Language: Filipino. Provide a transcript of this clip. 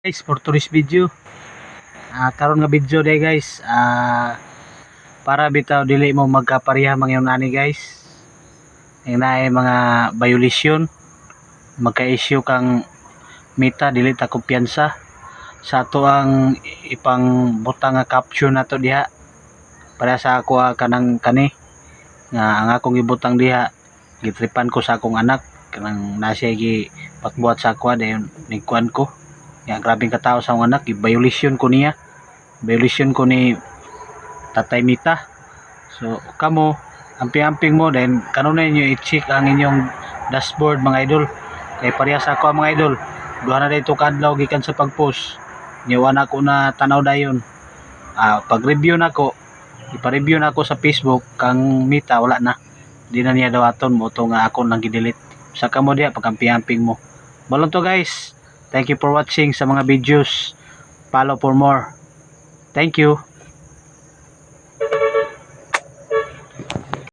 guys for today's video. Ah karon nga video day guys. Ah para bitaw dili mo magkapareha mga nani guys. Yung naay mga violation. Magka-issue kang mita dili ta kumpiyansa. Sa ato ang ipang butang nga caption nato diha. Para sa ako ah, kanang kani. Nga ang akong ibutang diha gitripan ko sa akong anak. Kanang nasiya gi patbuhat sa ako dayon nigkuan ko nga grabing katao sa anak i-violation ko niya. Violation ko ni Tatay Mita. So kamo amping-amping mo then kanunay niyo i-check ang inyong dashboard mga idol. Kay parehas ako mga idol. Duha na dito kadlaw gikan sa pag-post. Niwa na ko na tanaw dayon. Ah pag-review na ko ipa-review na ako sa Facebook kang Mita wala na. Di na niya dawaton mo to nga ako nang gidelete. Sa kamo diha pag-amping-amping mo. Balon to guys Thank you for watching sa mga videos. Follow for more. Thank you.